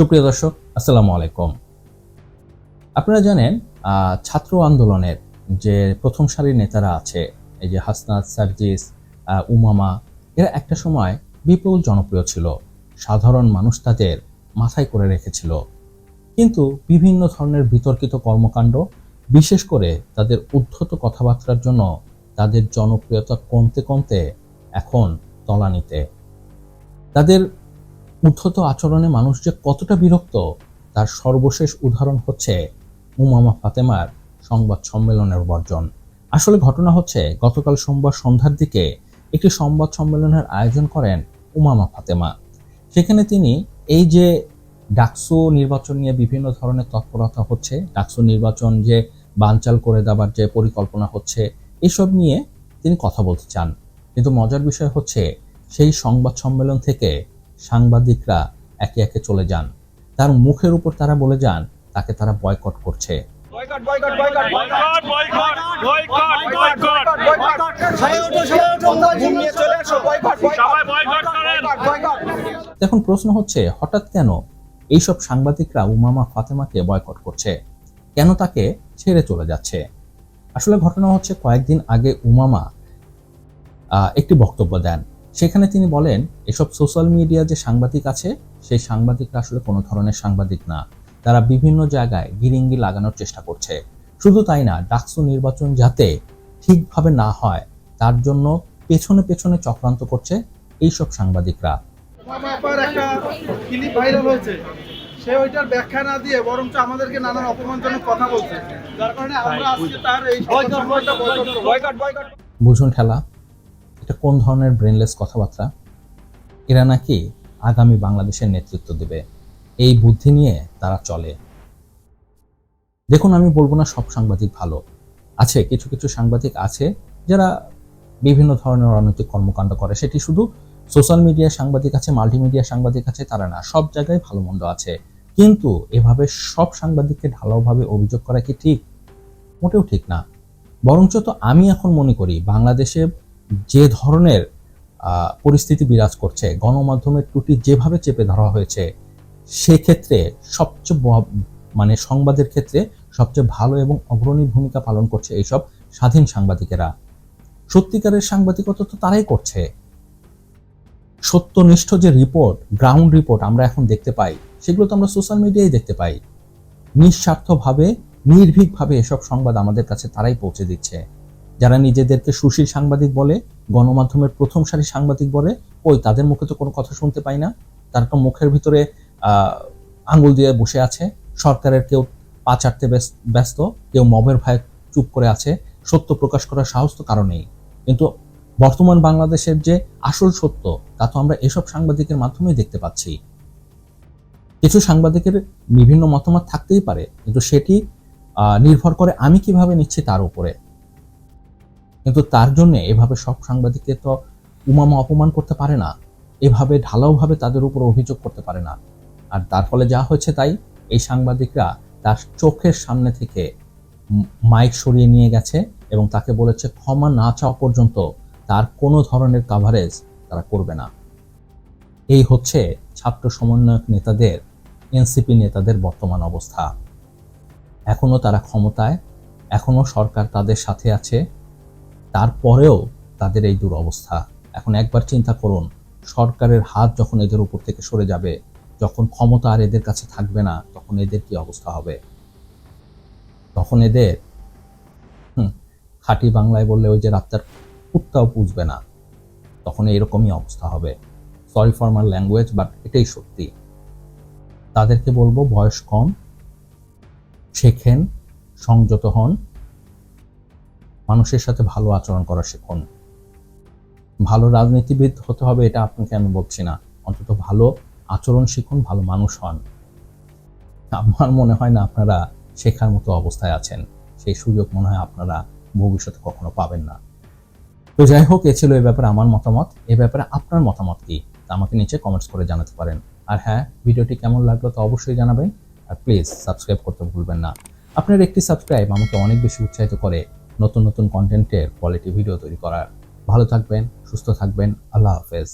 সুপ্রিয় দর্শক, আসসালামু আলাইকুম। আপনারা জানেন ছাত্র আন্দোলনের যে প্রথম সারির নেতারা আছে, এই যে হাসনাত, সার্জিস উমামা, এরা একটা সময় বিপুল জনপ্রিয় ছিল। সাধারণ মানুষ তাদের মাথায় করে রেখেছিল। কিন্তু বিভিন্ন ধরনের বিতর্কিত কর্মকাণ্ড, বিশেষ করে তাদের উদ্ধত কথাবার্তার জন্য তাদের জনপ্রিয়তা কমতে কমতে এখন তলানিতে। তাদের উদ্ধত আচরণে মানুষ যে কতটা বিরক্ত, তার সর্বশেষ উদাহরণ হচ্ছে উমামা ফাতেমার সংবাদ সম্মেলনের বর্জন। আসলে ঘটনা হচ্ছে, গতকাল সোমবার সন্ধ্যার দিকে একটি সংবাদ সম্মেলনের আয়োজন করেন উমামা ফাতেমা। সেখানে তিনি এই যে ডাকসু নির্বাচন নিয়ে বিভিন্ন ধরনের তৎপরতা হচ্ছে, ডাকসু নির্বাচন যে বানচাল করে দেওয়ার যে পরিকল্পনা হচ্ছে, এসব নিয়ে তিনি কথা বলতে চান। কিন্তু মজার বিষয় হচ্ছে, সেই সংবাদ সম্মেলন থেকে সাংবাদিকরা একে একে চলে যান তার মুখের উপর তারা বলে যান তাকে তারা বয়কট করছে এখন প্রশ্ন হচ্ছে হঠাৎ কেন এইসব সাংবাদিকরা উমামা ফাতেমাকে বয়কট করছে কেন তাকে ছেড়ে চলে যাচ্ছে আসলে ঘটনা হচ্ছে কয়েকদিন আগে উমামা একটি বক্তব্য দেন সেখানে তিনি বলেন এসব সোশ্যাল মিডিয়া যে সাংবাদিক আছে সেই সাংবাদিকরা আসলে কোনো ধরনের সাংবাদিক না। তারা বিভিন্ন জায়গায় গিরিঙ্গি লাগানোর চেষ্টা করছে। শুধু তাই না ডাকসু নির্বাচন যাতে ঠিকভাবে না হয় তার জন্য পেছনে পেছনে চক্রান্ত করছে এইসব সাংবাদিকরা। একটা ক্লিপ ভাইরাল হয়েছে। সে ওইটার ব্যাখ্যা না দিয়ে বরঞ্চ আমাদেরকে নানান অপমানজনক কথা বলছে। যার কারণে আমরা আজকে তার এই বুঝুন ঠেলা এটা কোন ধরনের ব্রেনলেস কথাবার্তা? এরা নাকি আগামী বাংলাদেশের নেতৃত্ব দেবে। এই বুদ্ধি নিয়ে তারা চলে। দেখুন, আমি বলব না সব সাংবাদিক ভালো। আছে, কিছু কিছু সাংবাদিক আছে যারা বিভিন্ন ধরনের অনৈতিক কর্মকাণ্ড করে। সেটি শুধু সোশ্যাল মিডিয়া সাংবাদিক আছে মাল্টিমিডিয়া সাংবাদিক আছে, তারা না। সব জায়গায় ভালো মন্দ আছে। কিন্তু এভাবে সব সাংবাদিককে ঢালাওভাবে অভিযোগ করা কি ঠিক? মোটেও ঠিক না। বরঞ্চ তো আমি এখন মনে করি, বাংলাদেশে যে ধরনের পরিস্থিতি বিরাজ করছে, গণমাধ্যমের ত্রুটি যেভাবে চেপে ধরা হয়েছে, সেক্ষেত্রে সবচেয়ে মানে সংবাদের ক্ষেত্রে সবচেয়ে ভালো এবং অগ্রণী ভূমিকা পালন করছে এইসব স্বাধীন সাংবাদিকেরা। সত্যিকারের সাংবাদিকতা তো তারাই করছে। সত্যনিষ্ঠ যে রিপোর্ট, গ্রাউন্ড রিপোর্ট আমরা এখন দেখতে পাই, সেগুলো তো আমরা সোশ্যাল মিডিয়ায় দেখতে পাই। নিঃস্বার্থভাবে, নির্ভীকভাবে এসব সংবাদ আমাদের কাছে তারাই পৌঁছে দিচ্ছে। যারা নিজেদেরকে সুশীল সাংবাদিক বলে, গণমাধ্যমের প্রথম সারি সাংবাদিক বলে, ওই তাদের মুখে তো কোনো কথা শুনতে পাই না। তারা তো মুখের ভিতরে আঙ্গুল দিয়ে বসে আছে। সরকারের কেউ পা চাটতে ব্যস- ব্যস্ত, কেউ মবের ভয়ে চুপ করে আছে। সত্য প্রকাশ করার সাহস তো কারও কারণেই কিন্তু বর্তমান বাংলাদেশের যে আসল সত্য, তা তো আমরা এসব সাংবাদিকের মাধ্যমেই দেখতে পাচ্ছি। কিছু সাংবাদিকের বিভিন্ন মতামত থাকতেই পারে, কিন্তু সেটি নির্ভর করে আমি কীভাবে নিচ্ছি তার উপরে। কিন্তু তার জন্য এভাবে সব সাংবাদিককে তো উমামা অপমান করতে পারে না। এভাবে ঢালাওভাবে তাদের উপর অভিযোগ করতে পারে না। আর তার ফলে যা হয়েছে তাই এই সাংবাদিকরা তার চোখের সামনে থেকে মাইক সরিয়ে নিয়ে গেছে এবং তাকে বলেছে, ক্ষমা না চাওয়া পর্যন্ত তার কোনো ধরনের কাভারেজ তারা করবে না। এই হচ্ছে ছাত্র সমন্বয়ক নেতাদের, এনসিপি নেতাদের বর্তমান অবস্থা। এখনও তারা ক্ষমতায়, এখনও সরকার তাদের সাথে আছে। তারপরেও তাদের এই দুরবস্থা। এখন একবার চিন্তা করুন, সরকারের হাত যখন এদের উপর থেকে সরে যাবে, যখন ক্ষমতা আর এদের কাছে থাকবে না, তখন এদের কি অবস্থা হবে? তখন এদের খাঁটি বাংলায় বললে ওই যে রাস্তার কুত্তাও পুষবে না। তখন এরকমই অবস্থা হবে। Sorry for my language but এটাই সত্যি। তাদেরকে বলব, বয়স কম, শেখেন, সংযত হন মানুষের সাথে ভালো আচরণ করা শিখুন। ভালো রাজনীতিবিদ হতে হবে এটা আপনাকে আমি বলছি না। অন্তত ভালো আচরণ শিখুন, ভালো মানুষ হন। আমার মনে হয় না আপনারা শেখার মতো অবস্থায় আছেন। সেই সুযোগ মনে হয় আপনারা ভবিষ্যতে কখনো পাবেন না। তো যাই হোক, এ ছিল এ ব্যাপারে আমার মতামত। এ ব্যাপারে আপনার মতামত কি? তা আমাকে নিচে কমেন্টস করে জানাতে পারেন। আর হ্যাঁ ভিডিওটি কেমন লাগল তা অবশ্যই জানাবেন। আর প্লিজ সাবস্ক্রাইব করতে ভুলবেন না। আপনার একটি সাবস্ক্রাইব আমাকে অনেক বেশি উৎসাহিত করে। নতুন নতুন কন্টেন্টের কোয়ালিটি ভিডিও তৈরি করার। ভালো থাকবেন সুস্থ থাকবেন আল্লাহ হাফেজ।